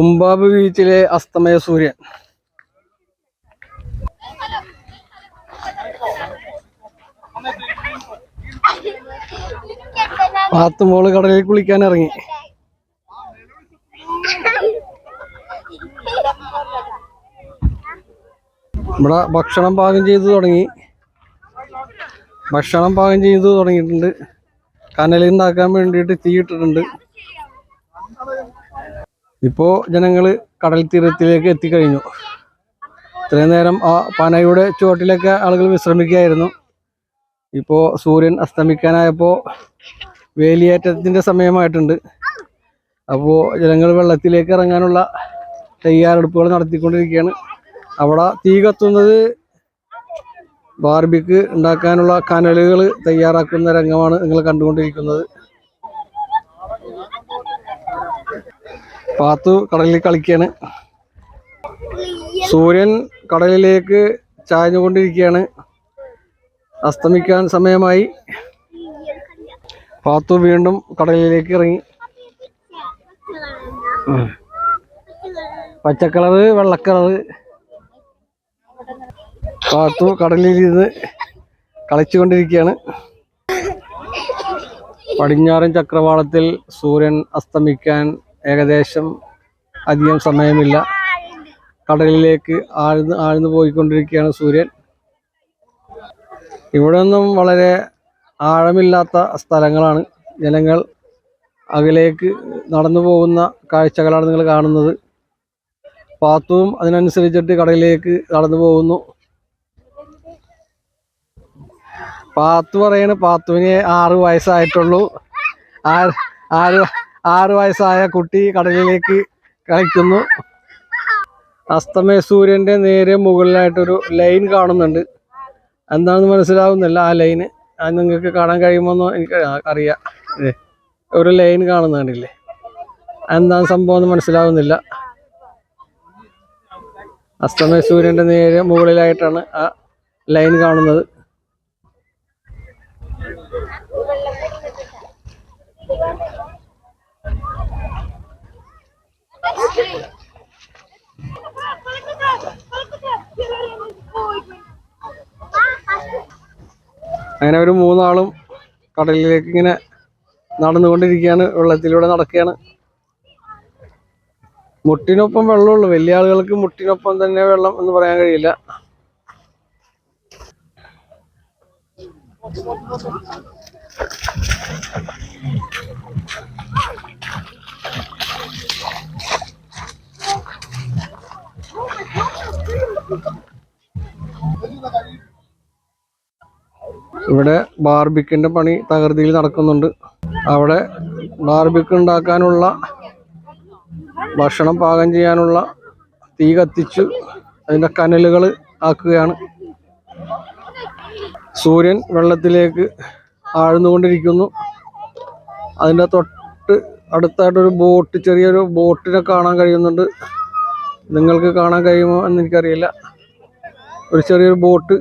ഉമ്പാബ് ബീച്ചിലെ അസ്തമയ സൂര്യൻ. പാത്തുമോൾ കടലിൽ കുളിക്കാൻ ഇറങ്ങി. ഇവിടെ ഭക്ഷണം പാകം ചെയ്തു തുടങ്ങി. ഭക്ഷണം പാകം ചെയ്തു തുടങ്ങിയിട്ടുണ്ട്. കനലിൽ ഉണ്ടാക്കാൻ വേണ്ടിയിട്ട് തീയിട്ടിട്ടുണ്ട് ഇപ്പോ ജനങ്ങൾ കടൽ തീരത്തിലേക്ക് എത്തിക്കഴിഞ്ഞു. ഇത്രയും നേരം ആ പനയുടെ ചുവട്ടിലൊക്കെ ആളുകൾ വിശ്രമിക്കുകയായിരുന്നു. ഇപ്പോൾ സൂര്യൻ അസ്തമിക്കാനായപ്പോൾ വേലിയേറ്റത്തിന്റെ സമയമായിട്ടുണ്ട്. അപ്പോൾ ജനങ്ങൾ വെള്ളത്തിലേക്ക് ഇറങ്ങാനുള്ള തയ്യാറെടുപ്പുകൾ നടത്തിക്കൊണ്ടിരിക്കുകയാണ്. അവിടെ തീ കത്തുന്നത് ബാർബിക്ക് ഉണ്ടാക്കാനുള്ള കനലുകൾ തയ്യാറാക്കുന്ന രംഗമാണ് നിങ്ങൾ കണ്ടുകൊണ്ടിരിക്കുന്നത്. പാത്തു കടലിൽ കളിക്കുകയാണ് സൂര്യൻ കടലിലേക്ക് ചായഞ്ഞുകൊണ്ടിരിക്കുകയാണ് അസ്തമിക്കാൻ സമയമായി. പാത്തു വീണ്ടും കടലിലേക്ക് ഇറങ്ങി. പച്ചക്കളറ് വെള്ളക്കളറ്. പാത്തു കടലിലിരുന്ന് കളിച്ചുകൊണ്ടിരിക്കുകയാണ്. പടിഞ്ഞാറൻ ചക്രവാളത്തിൽ സൂര്യൻ അസ്തമിക്കാൻ ഏകദേശം അധികം സമയമില്ല. കടലിലേക്ക് ആഴ്ന്ന് ആഴ്ന്നു പോയിക്കൊണ്ടിരിക്കുകയാണ് സൂര്യൻ. ഇവിടെ നിന്നും വളരെ ആഴമില്ലാത്ത സ്ഥലങ്ങളാണ് ജനങ്ങൾ അകലേക്ക് നടന്നു പോകുന്ന കാഴ്ചകളാണ് നിങ്ങൾ കാണുന്നത്. പാത്തുവും അതിനനുസരിച്ചിട്ട് കടലിലേക്ക് നടന്നു പോകുന്നു. പാത്തു പറയണ പാത്തുവിന് ആറ് വയസ്സായിട്ടുള്ളൂ. ആറ് ആറ് ആറ് വയസ്സായ കുട്ടി കടലിലേക്ക് കളിക്കുന്നു. അസ്തമയ സൂര്യന്റെ നേരെ മുകളിലായിട്ടൊരു ലൈൻ കാണുന്നുണ്ട്. എന്താണെന്ന് മനസ്സിലാവുന്നില്ല ആ ലൈന് അത് നിങ്ങൾക്ക് കാണാൻ കഴിയുമെന്നോ എനിക്ക് അറിയാം. ഒരു ലൈൻ കാണുന്നുണ്ടല്ലേ? എന്താ എന്താണ് സംഭവം എന്ന് മനസ്സിലാവുന്നില്ല. അസ്തമയ സൂര്യന്റെ നേരെ മുകളിലായിട്ടാണ് ആ ലൈൻ കാണുന്നത്. അങ്ങനെ ഒരു മൂന്നാളും കടലിലേക്ക് ഇങ്ങനെ നടന്നുകൊണ്ടിരിക്കുകയാണ് വെള്ളത്തിലൂടെ നടക്കുകയാണ്. മുട്ടിനൊപ്പം വെള്ളമുള്ളൂ. വലിയ ആളുകൾക്ക് മുട്ടിനൊപ്പം തന്നെ വെള്ളം എന്ന് പറയാൻ കഴിയില്ല. ഇവിടെ ബാർബിക്കിന്റെ പണി തകൃതിയിൽ നടക്കുന്നുണ്ട്. അവിടെ ബാർബിക്ക് ഉണ്ടാക്കാനുള്ള ഭക്ഷണം പാകം ചെയ്യാനുള്ള തീ കത്തിച്ചു അതിന്റെ കനലുകൾ ആക്കുകയാണ്. സൂര്യൻ വെള്ളത്തിലേക്ക് ആഴ്ന്നുകൊണ്ടിരിക്കുന്നു. അതിന്റെ തൊട്ട് അടുത്തായിട്ടൊരു ബോട്ട് ചെറിയൊരു ബോട്ടിനെ കാണാൻ കഴിയുന്നുണ്ട്. നിങ്ങൾക്ക് കാണാൻ കഴിയുമോ എന്ന് എനിക്കറിയില്ല. ഒരു ചെറിയൊരു ബോട്ട്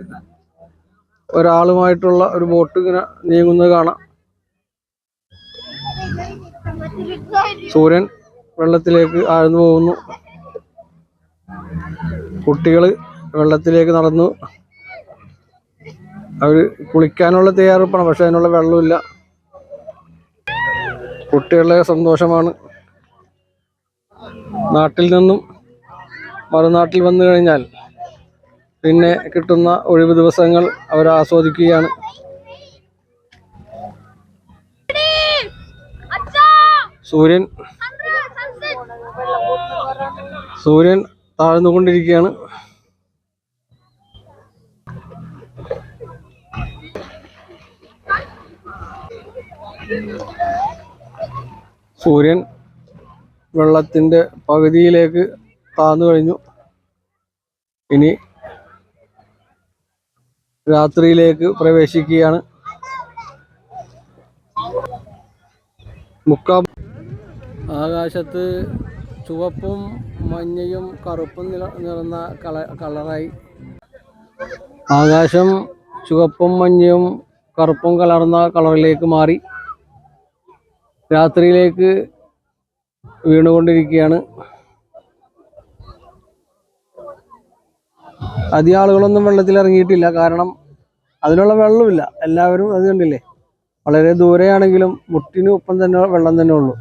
ഒരാളുമായിട്ടുള്ള ഒരു ബോട്ട് ഇങ്ങനെ നീങ്ങുന്നത് കാണാം. സൂര്യൻ വെള്ളത്തിലേക്ക് ആഴ്ന്നു പോകുന്നു. കുട്ടികൾ വെള്ളത്തിലേക്ക് നടന്നു. അവർ കുളിക്കാനുള്ള തയ്യാറെടുപ്പാണ് പക്ഷെ അതിനുള്ള വെള്ളമില്ല. കുട്ടികളുടെ സന്തോഷമാണ്. നാട്ടിൽ നിന്നും മറുനാട്ടിൽ വന്നു കഴിഞ്ഞാൽ പിന്നെ കിട്ടുന്ന ഒഴിവ് ദിവസങ്ങൾ അവർ ആസ്വദിക്കുകയാണ്. സൂര്യൻ സൂര്യൻ താഴ്ന്നുകൊണ്ടിരിക്കുകയാണ്. സൂര്യൻ വെള്ളത്തിന്റെ പകുതിയിലേക്ക് താഴ്ന്നു കഴിഞ്ഞു. ഇനി രാത്രിയിലേക്ക് പ്രവേശിക്കുകയാണ്. മുക്കാ ആകാശത്ത് ചുവപ്പും മഞ്ഞയും കറുപ്പും നില നിറന്ന കള കളറായി. ആകാശം ചുവപ്പും മഞ്ഞയും കറുപ്പും കലർന്ന കളറിലേക്ക് മാറി. രാത്രിയിലേക്ക് വീണുകൊണ്ടിരിക്കുകയാണ്. അധികം ആളുകളൊന്നും വെള്ളത്തിൽ ഇറങ്ങിയിട്ടില്ല. കാരണം അതിനുള്ള വെള്ളമില്ല. എല്ലാവരും അത് കണ്ടില്ലേ? വളരെ ദൂരെയാണെങ്കിലും മുട്ടിന് ഒപ്പം തന്നെ വെള്ളം തന്നെ ഉള്ളൂ.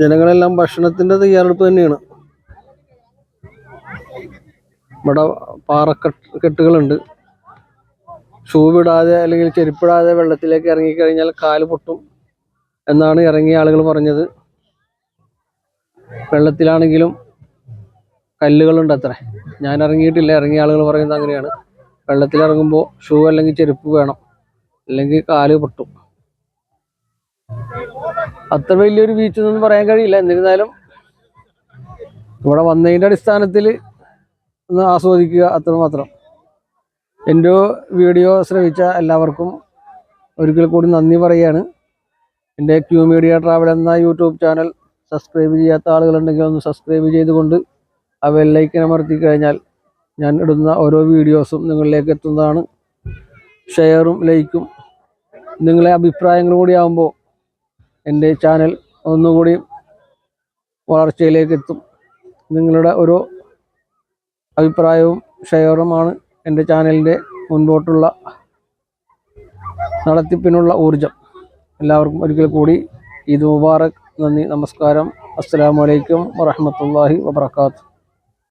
ജനങ്ങളെല്ലാം ഭക്ഷണത്തിന്റെ തയ്യാറെടുപ്പ് തന്നെയാണ്. ഇവിടെ പാറക്കെട്ടുകളുണ്ട്. കെട്ടുകളുണ്ട് ഷൂ വിടാതെ അല്ലെങ്കിൽ ചെരുപ്പിടാതെ വെള്ളത്തിലേക്ക് ഇറങ്ങിക്കഴിഞ്ഞാൽ കാൽ പൊട്ടും എന്നാണ് ഇറങ്ങിയ ആളുകൾ പറഞ്ഞത്. വെള്ളത്തിലാണെങ്കിലും കല്ലുകളുണ്ട് അത്ര ഞാൻ ഇറങ്ങിയിട്ടില്ല ഇറങ്ങിയ ആളുകൾ പറയുന്നത് അങ്ങനെയാണ്. വെള്ളത്തിലിറങ്ങുമ്പോൾ ഷൂ അല്ലെങ്കിൽ ചെരുപ്പ് വേണം അല്ലെങ്കിൽ കാൽ പൊട്ടും. അത്ര വലിയൊരു ബീച്ച് എന്നൊന്നും പറയാൻ കഴിയില്ല. എന്നിരുന്നാലും ഇവിടെ വന്നതിന്റെ അടിസ്ഥാനത്തിൽ ഒന്ന് ആസ്വദിക്കുക അത്രമാത്രം. എന്റെ വീഡിയോ ശ്രമിച്ച എല്ലാവർക്കും ഒരിക്കൽ കൂടി നന്ദി പറയുകയാണ്. എന്റെ ക്യൂ മീഡിയ ട്രാവൽ എന്ന യൂട്യൂബ് ചാനൽ സബ്സ്ക്രൈബ് ചെയ്യാത്ത ആളുകളുണ്ടെങ്കിൽ ഒന്ന് സബ്സ്ക്രൈബ് ചെയ്തുകൊണ്ട് ആ ബെല്ലൈക്കൻ അമർത്തി കഴിഞ്ഞാൽ ഞാൻ ഇടുന്ന ഓരോ വീഡിയോസും നിങ്ങളിലേക്ക് എത്തുന്നതാണ്. ഷെയറും ലൈക്കും നിങ്ങളെ അഭിപ്രായങ്ങളും കൂടി ആകുമ്പോൾ എന്റെ ചാനൽ ഒന്നുകൂടി വളർച്ചയിലേക്ക് എത്തും. നിങ്ങളുടെ ഓരോ അഭിപ്രായവും ഷെയറുമാണ് എന്റെ ചാനലിന്റെ മുൻപോട്ടുള്ള നടത്തിപ്പിനുള്ള ഊർജം എല്ലാവർക്കും ഒരിക്കൽ കൂടി ഈദ് മുബാറക്. നന്ദി നമസ്കാരം. അസ്സലാമു അലൈക്കും വറഹ്മത്തുള്ളാഹി വബർക്കാത്തു